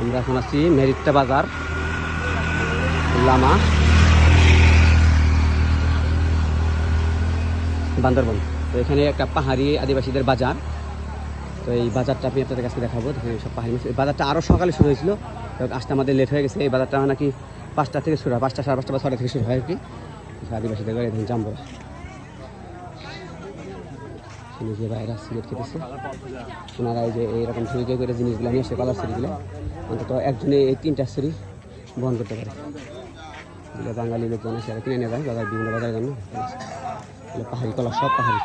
আমরা এখন আছি মেরিট্টা বাজার, লামা, বান্দরবন। তো এখানে একটা পাহাড়ি আদিবাসীদের বাজার। তো এই বাজারটা আমি আপনাদের কাছে দেখাবো সব পাহাড়ি মাছ। এই বাজারটা আরও সকালে শুরু হয়েছিল আসতে আমাদের লেট হয়ে গেছে। এই বাজারটা নাকি পাঁচটা থেকে শুরু হয়, পাঁচটা সাড়ে পাঁচটা বা ছটা থেকে শুরু হয় আর কি। আদিবাসীদের দেখেন জাম্বরা নিজে বাইরে সিগারেট খেতেছে, ওনারা এই যে এইরকম ছুরি করে জিনিসগুলো নিয়ে আসে কালার ছুরিগুলো অন্তত একজনে এই তিনটা ছুরি বহন করতে পারে। এগুলো বাঙালি লোকজন আর কিনে নিয়ে যায় বাজার, বিভিন্ন বাজারের জন্য। এগুলো পাহাড়ি কলা, সব পাহাড়ি।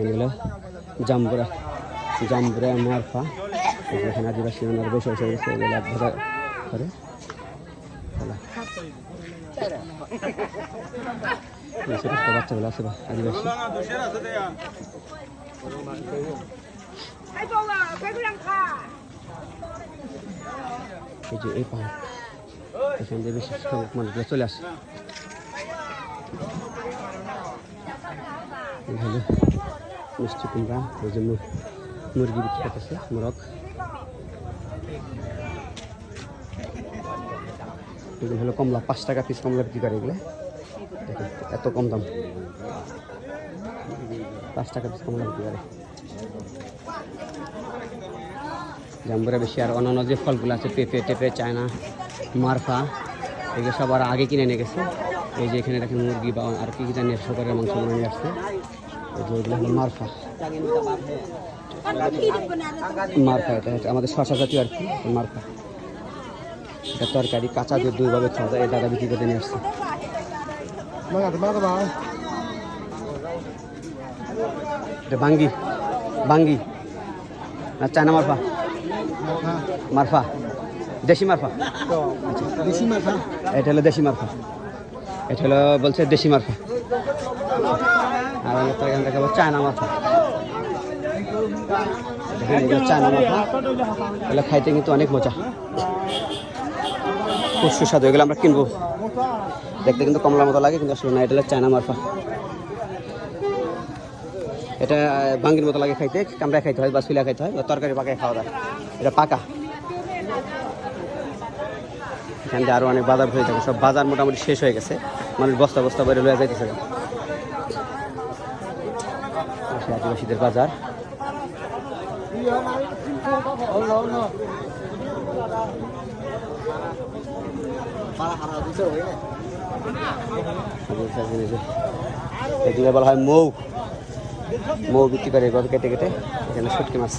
এগুলো জাম্বুরা। জাম্বুরা মারফা, এখানে আদিবাসী ওনারা বসে বসে এগুলো করে। বাচ্চাগুলো আছে আদিবাসী এই যে এই পাহাড় এখান থেকে বেশি মিষ্টি কুমড়া মুরগি বিক্রি করতেছে মোরগ এগুলো হলো কমলা, পাঁচ টাকা পিস কমলা বিক্রি করে এগুলো। দেখুন, এত কম দাম। পাঁচ টাকা পিস কমলা বিক্রি করে। জাম্বুরা বেশি, আর অন্যান্য যে ফলগুলো আছে, পেঁপে, টেপে, চায়না, মারফা, এগুলো সব আর আগে কিনে নিয়ে গেছে। এই যে এখানে দেখেন মুরগি বা আর কি কি জানি সকারের মাংস নিয়ে আসছে। এগুলো মারফা। মারফা, এটা আমাদের শশা জাতীয় আর কি, মারফা। এটা তরকারি কাঁচা দিয়ে দুইভাবে খাওয়া যায়। এই দাদা বিক্রি করে নিয়ে আসছে। এটা বাঙ্গি বাঙ্গি। না চায়না মারফা। মারফা। দেশি মারফা। বেশি মাথা এটা হলো দেশি মারফা। এটা হলো বলছে দেশি মারফা। আর আমি তো এখানে দেখাবো চায়না মারফা। চায়না মারফা। এগুলো খাইতে কিন্তু অনেক মজা। খুব সুস্বাদু। এগুলো আমরা কিনবো। দেখতে কিন্তু কমলার মতো লাগে কিন্তু আসলে না এটা হলো চায়না মারফা। এটা আহ, বাঙ্গির মতো লাগে খাইতে কামড়ায় খাইতে হয় বা শুলা খাইতে হয় বা তরকারি পাকায় খাওয়া দাওয়া এটা পাকা। এখান থেকে আরও অনেক বাজার হয়ে থাকে। সব বাজার মোটামুটি শেষ হয়ে গেছে। মানুষ বস্তা বস্তা বেরো লয়ে যাইতেছে। আদিবাসীদের বাজার। এগুলো বলা হয় মৌ। মৌ বিক্রি করে কেটে কেটে এখানে শুটকি মাছ।